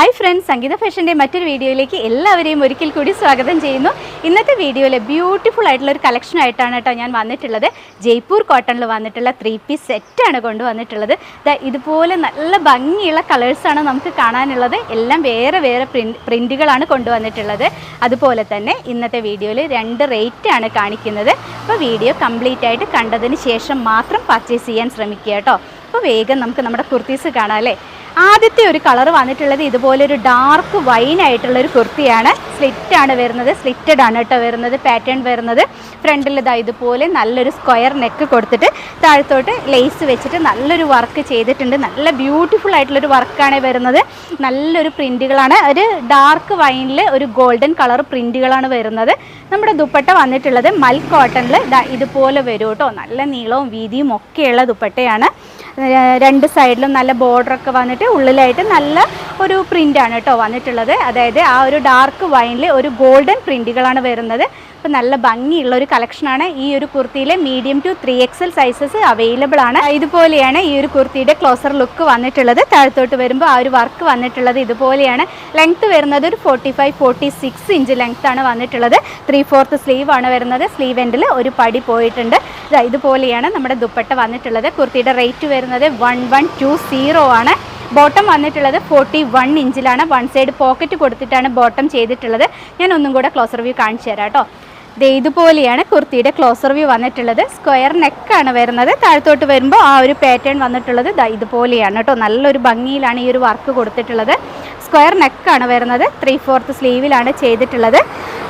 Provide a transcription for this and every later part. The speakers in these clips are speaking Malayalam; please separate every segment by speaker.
Speaker 1: ഹായ് ഫ്രണ്ട്സ് സംഗീത ഫാഷന്റെ മറ്റൊരു വീഡിയോയിലേക്ക് എല്ലാവരെയും ഒരിക്കൽ കൂടി സ്വാഗതം ചെയ്യുന്നു. ഇന്നത്തെ വീഡിയോയിൽ ബ്യൂട്ടിഫുൾ ആയിട്ടുള്ള ഒരു കളക്ഷൻ ആയിട്ടാണ് കേട്ടോ ഞാൻ വന്നിട്ടുള്ളത്. ജയ്പൂർ കോട്ടണിൽ വന്നിട്ടുള്ള ത്രീ പീസ് സെറ്റാണ് കൊണ്ടുവന്നിട്ടുള്ളത്. ഇതുപോലെ നല്ല ഭംഗിയുള്ള കളേഴ്സാണ് നമുക്ക് കാണാനുള്ളത്. എല്ലാം വേറെ വേറെ പ്രിന്റ് പ്രിന്റുകളാണ് കൊണ്ടുവന്നിട്ടുള്ളത്. അതുപോലെ തന്നെ ഇന്നത്തെ വീഡിയോയിൽ രണ്ട് റേറ്റ് ആണ് കാണിക്കുന്നത്. അപ്പോൾ വീഡിയോ കംപ്ലീറ്റ് ആയിട്ട് കണ്ടതിന് ശേഷം മാത്രം പർച്ചേസ് ചെയ്യാൻ ശ്രമിക്കുക കേട്ടോ. അപ്പോൾ വേഗം നമുക്ക് നമ്മുടെ കുർത്തീസ് കാണാം അല്ലേ? ആദ്യത്തെ ഒരു കളർ വന്നിട്ടുള്ളത് ഇതുപോലെ ഒരു ഡാർക്ക് വൈൻ ആയിട്ടുള്ള ഒരു കുർത്തിയാണ്. സ്ലിറ്റ് ആണ് വരുന്നത്. സ്ലിറ്റഡ് ആണ് കേട്ടോ വരുന്നത്. പാറ്റേൺ വരുന്നത്. ഫ്രണ്ടിൽ ഇതാ ഇതുപോലെ നല്ലൊരു സ്ക്വയർ നെക്ക് കൊടുത്തിട്ട് താഴത്തോട്ട് ലേസ് വെച്ചിട്ട് നല്ലൊരു വർക്ക് ചെയ്തിട്ടുണ്ട്. നല്ല ബ്യൂട്ടിഫുൾ ആയിട്ടുള്ളൊരു വർക്കാണ് വരുന്നത്. നല്ലൊരു പ്രിന്റുകളാണ് ഒരു ഡാർക്ക് വൈനിൽ ഒരു ഗോൾഡൻ കളർ പ്രിന്റുകളാണ് വരുന്നത്. നമ്മുടെ ദുപ്പട്ട വന്നിട്ടുള്ളത് മൽ കോട്ടണിൽ ഇതുപോലെ വരും കേട്ടോ. നല്ല നീളവും വീതിയും ഒക്കെയുള്ള ദുപ്പട്ടയാണ്. രണ്ട് സൈഡിലും നല്ല ബോർഡറൊക്കെ വന്നിട്ട് ഉള്ളിലായിട്ട് നല്ല ഒരു പ്രിന്റാണ് കേട്ടോ വന്നിട്ടുള്ളത്. അതായത് ആ ഒരു ഡാർക്ക് വൈനിൽ ഒരു ഗോൾഡൻ പ്രിന്റുകളാണ് വരുന്നത്. അപ്പോൾ നല്ല ഭംഗിയുള്ള ഒരു കളക്ഷനാണ് ഈ ഒരു കുർത്തിയിലെ medium to three XL sizes available ആണ്. ഇതുപോലെയാണ് ഈ ഒരു കുർത്തിയുടെ ക്ലോസർ ലുക്ക് വന്നിട്ടുള്ളത്. താഴത്തോട്ട് വരുമ്പോൾ ആ ഒരു വർക്ക് വന്നിട്ടുള്ളത് ഇതുപോലെയാണ്. ലെങ്ത്ത് വരുന്നത് ഒരു forty five forty six inch വന്നിട്ടുള്ളത്. ത്രീ ഫോർത്ത് സ്ലീവ് ആണ് വരുന്നത്. സ്ലീവ് എൻഡിൽ ഒരു പടി പോയിട്ടുണ്ട്. ഇതുപോലെയാണ് നമ്മുടെ ദുപ്പട്ട വന്നിട്ടുള്ളത്. കുർത്തിയുടെ റേറ്റ് വരുന്നത് വൺ വൺ ടു സീറോ ആണ്. ബോട്ടം വന്നിട്ടുള്ളത് ഫോർട്ടി വൺ ഇഞ്ചിലാണ്. വൺ സൈഡ് പോക്കറ്റ് കൊടുത്തിട്ടാണ് ബോട്ടം ചെയ്തിട്ടുള്ളത്. ഞാൻ ഒന്നും കൂടെ ക്ലോസർ വ്യൂ കാണിച്ചു തരാം കേട്ടോ. ദേ ഇതുപോലെയാണ് കുർത്തിയുടെ ക്ലോസർ വ്യൂ വന്നിട്ടുള്ളത്. സ്ക്വയർ നെക്കാണ് വരുന്നത്. താഴത്തോട്ട് വരുമ്പോൾ ആ ഒരു പാറ്റേൺ വന്നിട്ടുള്ളത്. ഇതുപോലെയാണ് കേട്ടോ. നല്ലൊരു ഭംഗിയിലാണ് ഈ ഒരു വർക്ക് കൊടുത്തിട്ടുള്ളത്. സ്ക്വയർ നെക്കാണ് വരുന്നത്. ത്രീ ഫോർത്ത് സ്ലീവിലാണ് ചെയ്തിട്ടുള്ളത്.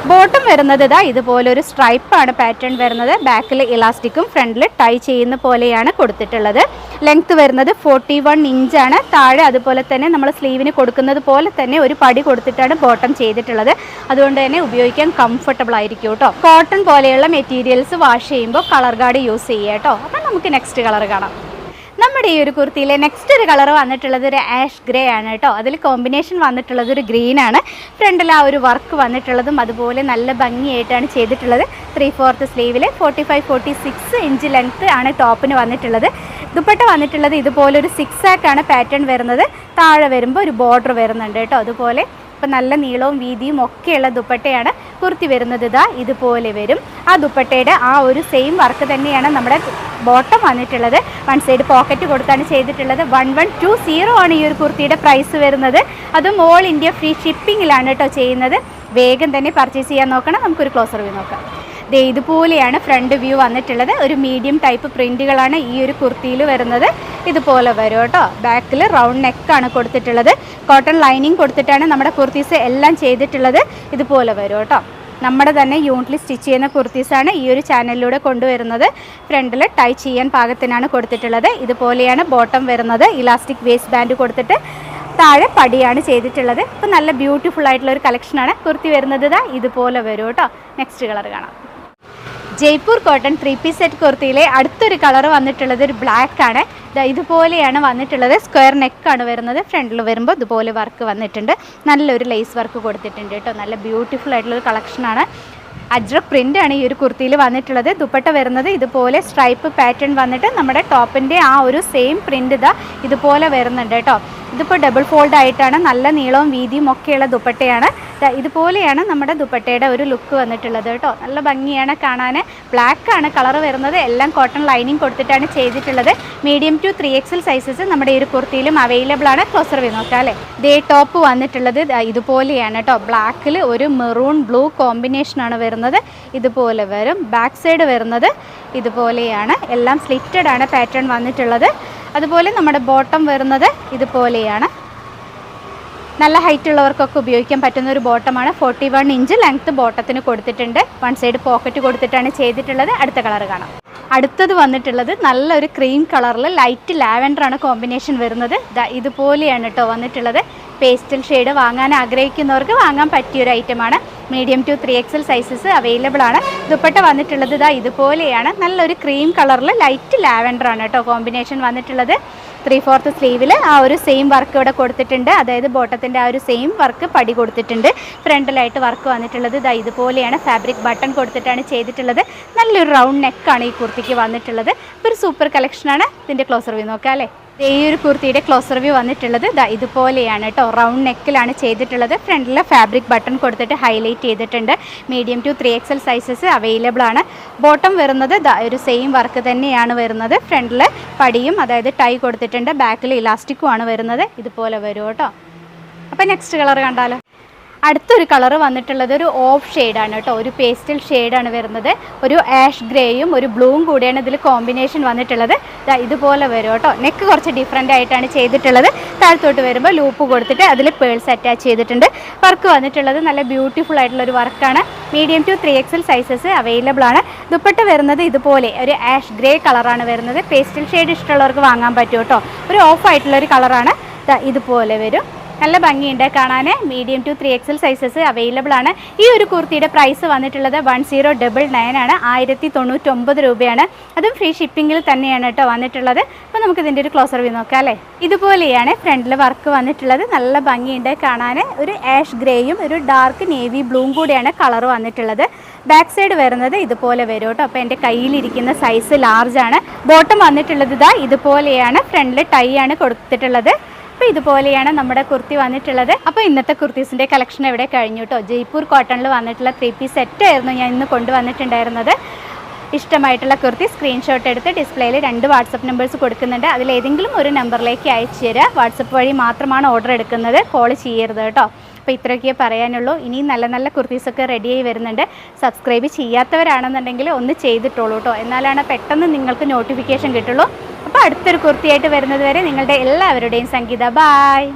Speaker 1: ബോട്ടം വരുന്നത് ഇതാ ഇതുപോലൊരു സ്ട്രൈപ്പാണ് പാറ്റേൺ വരുന്നത്. ബാക്കിൽ ഇലാസ്റ്റിക്കും ഫ്രണ്ടിൽ ടൈ ചെയ്യുന്ന പോലെയാണ് കൊടുത്തിട്ടുള്ളത്. ലെങ്ത്ത് വരുന്നത് ഫോർട്ടി വൺ ഇഞ്ചാണ്. താഴെ അതുപോലെ തന്നെ നമ്മൾ സ്ലീവിന് കൊടുക്കുന്നത് പോലെ തന്നെ ഒരു പടി കൊടുത്തിട്ടാണ് ബോട്ടം ചെയ്തിട്ടുള്ളത്. അതുകൊണ്ട് തന്നെ ഉപയോഗിക്കാൻ കംഫർട്ടബിൾ ആയിരിക്കും കേട്ടോ. കോട്ടൺ പോലെയുള്ള മെറ്റീരിയൽസ് വാഷ് ചെയ്യുമ്പോൾ കളർ ഗാർഡ് യൂസ് ചെയ്യുക കേട്ടോ. അപ്പം നമുക്ക് നെക്സ്റ്റ് കളർ കാണാം. നമ്മുടെ ഈ ഒരു കുർത്തിയിലെ നെക്സ്റ്റ് ഒരു കളർ വന്നിട്ടുള്ളത് ഒരു ആഷ് ഗ്രേ ആണ് കേട്ടോ. അതിൽ കോമ്പിനേഷൻ വന്നിട്ടുള്ളത് ഒരു ഗ്രീൻ ആണ്. ഫ്രണ്ടിൽ ആ ഒരു വർക്ക് വന്നിട്ടുള്ളതും അതുപോലെ നല്ല ഭംഗിയായിട്ടാണ് ചെയ്തിട്ടുള്ളത്. Three fourth സ്ലീവിൽ forty five forty six inch length ആണ് ടോപ്പിന് വന്നിട്ടുള്ളത്. ദുപ്പട്ട വന്നിട്ടുള്ളത് ഇതുപോലെ ഒരു സിക്സ് ആക്കാണ് പാറ്റേൺ വരുന്നത്. താഴെ വരുമ്പോൾ ഒരു ബോർഡർ വരുന്നുണ്ട് കേട്ടോ. അതുപോലെ ഇപ്പം നല്ല നീളവും വീതിയും ഒക്കെയുള്ള ദുപ്പട്ടയാണ് കുർത്തി വരുന്നത്. ഇതാ ഇതുപോലെ വരും. ആ ദുപ്പട്ടയുടെ ആ ഒരു സെയിം വർക്ക് തന്നെയാണ് നമ്മുടെ ബോട്ടം വന്നിട്ടുള്ളത്. വൺ സൈഡ് പോക്കറ്റ് കൊടുത്താണ് ചെയ്തിട്ടുള്ളത്. വൺ വൺ ടു സീറോ ആണ് ഈ ഒരു കുർത്തിയുടെ പ്രൈസ് വരുന്നത്. അതും ഓൾ ഇന്ത്യ ഫ്രീ ഷിപ്പിങ്ങിലാണ് കേട്ടോ ചെയ്യുന്നത്. വേഗം തന്നെ പർച്ചേസ് ചെയ്യാൻ നോക്കണം. നമുക്കൊരു ക്ലോസർ വ്യൂ നോക്കാം. ദേ ഇതുപോലെയാണ് ഫ്രണ്ട് വ്യൂ വന്നിട്ടുള്ളത്. ഒരു മീഡിയം ടൈപ്പ് പ്രിന്റുകളാണ് ഈ ഒരു കുർത്തിയിൽ വരുന്നത്. ഇതുപോലെ വരും കേട്ടോ. ബാക്കിൽ റൗണ്ട് നെക്കാണ് കൊടുത്തിട്ടുള്ളത്. കോട്ടൺ ലൈനിങ് കൊടുത്തിട്ടാണ് നമ്മുടെ കുർത്തീസ് എല്ലാം ചെയ്തിട്ടുള്ളത്. ഇതുപോലെ വരും കേട്ടോ. നമ്മുടെ തന്നെ യൂണിറ്റിൽ സ്റ്റിച്ച് ചെയ്യുന്ന കുർത്തീസാണ് ഈ ഒരു ചാനലിലൂടെ കൊണ്ടുവരുന്നത്. ഫ്രണ്ടിൽ ടൈ ചെയ്യാൻ പാകത്തിനാണ് കൊടുത്തിട്ടുള്ളത്. ഇതുപോലെയാണ് ബോട്ടം വരുന്നത്. ഇലാസ്റ്റിക് വേസ്റ്റ് ബാൻഡ് കൊടുത്തിട്ട് താഴെ പടിയാണ് ചെയ്തിട്ടുള്ളത്. അപ്പോൾ നല്ല ബ്യൂട്ടിഫുൾ ആയിട്ടുള്ള ഒരു കളക്ഷനാണ് കുർത്തി വരുന്നത് ഇതാ ഇതുപോലെ വരും കേട്ടോ. നെക്സ്റ്റ് കളർ കാണാം. Jaipur cotton three piece set കുർത്തിയിലെ അടുത്തൊരു കളർ വന്നിട്ടുള്ളത് ഒരു ബ്ലാക്ക് ആണ്. ഇതുപോലെയാണ് വന്നിട്ടുള്ളത്. സ്ക്വയർ നെക്കാണ് വരുന്നത്. ഫ്രണ്ടിൽ വരുമ്പോൾ ഇതുപോലെ വർക്ക് വന്നിട്ടുണ്ട്. നല്ലൊരു ലേസ് വർക്ക് കൊടുത്തിട്ടുണ്ട് കേട്ടോ. നല്ല ബ്യൂട്ടിഫുൾ ആയിട്ടുള്ളൊരു കളക്ഷനാണ് അജ്രക് പ്രിന്റ് ആണ് ഈ ഒരു കുർത്തിയിൽ വന്നിട്ടുള്ളത്. ദുപ്പട്ട വരുന്നത് ഇതുപോലെ സ്ട്രൈപ്പ് പാറ്റേൺ വന്നിട്ട് നമ്മുടെ ടോപ്പിന്റെ ആ ഒരു സെയിം പ്രിന്റ് ഇതാ ഇതുപോലെ വരുന്നുണ്ട് കേട്ടോ. ഇതിപ്പോൾ ഡബിൾ ഫോൾഡ് ആയിട്ടാണ് നല്ല നീളവും വീതിയും ഒക്കെയുള്ള ദുപ്പട്ടയാണ്. ഇതുപോലെയാണ് നമ്മുടെ ദുപ്പട്ടയുടെ ഒരു ലുക്ക് വന്നിട്ടുള്ളത് കേട്ടോ. നല്ല ഭംഗിയാണ് കാണാൻ ബ്ലാക്ക് ആണ് കളർ വരുന്നത്. എല്ലാം കോട്ടൺ ലൈനിങ് കൊടുത്തിട്ടാണ് ചെയ്തിട്ടുള്ളത്. Medium to three XL sizes നമ്മുടെ ഈ ഒരു കുർത്തിയിലും അവൈലബിൾ ആണ്. ക്ലോസർ വി നോക്കാം അല്ലേ? ദേ ടോപ്പ് വന്നിട്ടുള്ളത്. ഇതുപോലെയാണ് കേട്ടോ. ബ്ലാക്കിൽ ഒരു മെറൂൺ ബ്ലൂ കോമ്പിനേഷനാണ് വരുന്നത്. ഇതുപോലെ വരും. ബാക്ക് സൈഡ് വരുന്നത്. ഇതുപോലെയാണ്. എല്ലാം സ്ലിറ്റഡ് ആണ് പാറ്റേൺ വന്നിട്ടുള്ളത്. അതുപോലെ നമ്മുടെ ബോട്ടം വരുന്നത് ഇതുപോലെയാണ്. നല്ല ഹൈറ്റ് ഉള്ളവർക്കൊക്കെ ഉപയോഗിക്കാൻ പറ്റുന്ന ഒരു ബോട്ടമാണ്. ഫോർട്ടി വൺ ഇഞ്ച് ലെങ്ത്ത് ബോട്ടത്തിന് കൊടുത്തിട്ടുണ്ട്. വൺ സൈഡ് പോക്കറ്റ് കൊടുത്തിട്ടാണ് ചെയ്തിട്ടുള്ളത്. അടുത്ത കളർ കാണാം. അടുത്തത് വന്നിട്ടുള്ളത് നല്ലൊരു ക്രീം കളറിൽ ലൈറ്റ് ലാവൻഡർ ആണ് കോമ്പിനേഷൻ വരുന്നത്. ഇതുപോലെയാണ് കേട്ടോ വന്നിട്ടുള്ളത്. പേസ്റ്റൽ ഷെയ്ഡ് വാങ്ങാൻ ആഗ്രഹിക്കുന്നവർക്ക് വാങ്ങാൻ പറ്റിയൊരു ഐറ്റമാണ് medium to three XL sizes available ആണ്. ദുപ്പട്ട വന്നിട്ടുള്ളത് ഇതാ ഇതുപോലെയാണ്. നല്ലൊരു ക്രീം കളറിൽ ലൈറ്റ് ലാവൻഡർ ആണ് കേട്ടോ കോമ്പിനേഷൻ വന്നിട്ടുള്ളത്. ത്രീ ഫോർത്ത് സ്ലീവിൽ ആ ഒരു സെയിം വർക്ക് ഇവിടെ കൊടുത്തിട്ടുണ്ട്. അതായത് ബോട്ടത്തിന്റെ ആ ഒരു സെയിം വർക്ക് പടി കൊടുത്തിട്ടുണ്ട്. ഫ്രണ്ടിലായിട്ട് വർക്ക് വന്നിട്ടുള്ളത് ഇതാ ഇതുപോലെയാണ്. ഫാബ്രിക് ബട്ടൺ കൊടുത്തിട്ടാണ് ചെയ്തിട്ടുള്ളത്. നല്ലൊരു റൗണ്ട് നെക്കാണ് ഈ കുർത്തിക്ക് വന്നിട്ടുള്ളത്. ഒരു സൂപ്പർ കളക്ഷനാണ് ഇതിന്റെ ക്ലോസർ വ്യൂ നോക്കാം അല്ലേ? ഈ ഒരു കുർത്തിയുടെ ക്ലോസ് റിവ്യൂ വന്നിട്ടുള്ളത്. ഇതുപോലെയാണ് കേട്ടോ. റൗണ്ട് നെക്കിലാണ് ചെയ്തിട്ടുള്ളത്. ഫ്രണ്ടിൽ ഫാബ്രിക് ബട്ടൺ കൊടുത്തിട്ട് ഹൈലൈറ്റ് ചെയ്തിട്ടുണ്ട്. Medium to three XL sizes available ആണ്. ബോട്ടം വരുന്നത് ഒരു സെയിം വർക്ക് തന്നെയാണ് വരുന്നത്. ഫ്രണ്ടിൽ പടിയും അതായത് ടൈ കൊടുത്തിട്ടുണ്ട്. ബാക്കിൽ ഇലാസ്റ്റിക്കുമാണ് വരുന്നത്. ഇതുപോലെ വരും കേട്ടോ. അപ്പോൾ നെക്സ്റ്റ് കളർ കണ്ടാലോ? അടുത്തൊരു കളർ വന്നിട്ടുള്ളത് ഒരു ഓഫ് ഷെയ്ഡാണ് കേട്ടോ. ഒരു പേസ്റ്റൽ ഷെയ്ഡാണ് വരുന്നത്. ഒരു ആഷ് ഗ്രേയും ഒരു ബ്ലൂവും കൂടിയാണ് ഇതിൽ കോമ്പിനേഷൻ വന്നിട്ടുള്ളത്. ഇതുപോലെ വരും കേട്ടോ. നെക്ക് കുറച്ച് ഡിഫറെന്റ് ആയിട്ടാണ് ചെയ്തിട്ടുള്ളത്. താഴത്തോട്ട് വരുമ്പോൾ ലൂപ്പ് കൊടുത്തിട്ട് അതിൽ പേൾസ് അറ്റാച്ച് ചെയ്തിട്ടുണ്ട്. വർക്ക് വന്നിട്ടുള്ളത് നല്ല ബ്യൂട്ടിഫുൾ ആയിട്ടുള്ള ഒരു വർക്കാണ്. Medium to three XL sizes available ആണ്. ദുപ്പട്ട വരുന്നത് ഇതുപോലെ ഒരു ആഷ് ഗ്രേ കളറാണ് വരുന്നത്. പേസ്റ്റൽ ഷെയ്ഡ് ഇഷ്ടമുള്ളവർക്ക് വാങ്ങാൻ പറ്റും കേട്ടോ. ഒരു ഓഫ് ആയിട്ടുള്ള ഒരു കളറാണ് ഇതുപോലെ വരും. നല്ല ഭംഗിയുണ്ട്. കാണാൻ medium to three XL sizes available ആണ്. ഈ ഒരു കുർത്തിയുടെ പ്രൈസ് വന്നിട്ടുള്ളത് വൺ സീറോ ഡബിൾ നയൻ ആണ്. ആയിരത്തി തൊണ്ണൂറ്റൊമ്പത് രൂപയാണ്. അതും ഫ്രീ ഷിപ്പിംഗിൽ തന്നെയാണ് കേട്ടോ വന്നിട്ടുള്ളത്. അപ്പോൾ നമുക്ക് ഇതിന്റെ ഒരു ക്ലോസർ വ്യൂ നോക്കാം അല്ലേ? ഇതുപോലെയാണ് ഫ്രണ്ടിൽ വർക്ക് വന്നിട്ടുള്ളത്. നല്ല ഭംഗിയുണ്ട് കാണാൻ ഒരു ആഷ് ഗ്രേയും ഒരു ഡാർക്ക് നേവി ബ്ലൂവും കൂടിയാണ് കളർ വന്നിട്ടുള്ളത്. ബാക്ക് സൈഡ് വരുന്നത് ഇതുപോലെ വരും കേട്ടോ. അപ്പോൾ എന്റെ കയ്യിലിരിക്കുന്ന സൈസ് ലാർജാണ് ബോട്ടം വന്നിട്ടുള്ളത് ഇതാ ഇതുപോലെയാണ്. ഫ്രണ്ടിൽ ടൈ ആണ് കൊടുത്തിട്ടുള്ളത്. അപ്പോൾ ഇതുപോലെയാണ് നമ്മുടെ കുർത്തി വന്നിട്ടുള്ളത്. അപ്പോൾ ഇന്നത്തെ കുർത്തീസിന്റെ കളക്ഷൻ എവിടെ കഴിഞ്ഞു കേട്ടോ ജയ്പൂർ കോട്ടണിൽ വന്നിട്ടുള്ള ത്രീ പീസ് സെറ്റ് ആയിരുന്നു ഞാൻ ഇന്ന് കൊണ്ടുവന്നിട്ടുണ്ടായിരുന്നത്. ഇഷ്ടമായിട്ടുള്ള കുർത്തി സ്ക്രീൻഷോട്ട് എടുത്ത് ഡിസ്പ്ലേയിൽ രണ്ട് വാട്സപ്പ് നമ്പേഴ്സ് കൊടുക്കുന്നുണ്ട്. അതിലേതെങ്കിലും ഒരു നമ്പറിലേക്ക് അയച്ചു തരിക. വാട്സപ്പ് വഴി മാത്രമാണ് ഓർഡർ എടുക്കുന്നത്. കോൾ ചെയ്യരുത് കേട്ടോ അപ്പോൾ ഇത്രയൊക്കെ പറയാനുള്ളൂ. ഇനിയും നല്ല നല്ല കുർത്തീസൊക്കെ റെഡിയായി വരുന്നുണ്ട്. സബ്സ്ക്രൈബ് ചെയ്യാത്തവരാണെന്നുണ്ടെങ്കിൽ ഒന്ന് ചെയ്തിട്ടുള്ളൂ കേട്ടോ എന്നാലാണ് പെട്ടെന്ന് നിങ്ങൾക്ക് നോട്ടിഫിക്കേഷൻ കിട്ടുള്ളൂ. അപ്പോൾ അടുത്തൊരു കുർത്തിയായിട്ട് വരുന്നത് വരെ നിങ്ങളുടെ എല്ലാവരുടെയും സംഗീത. ബായ്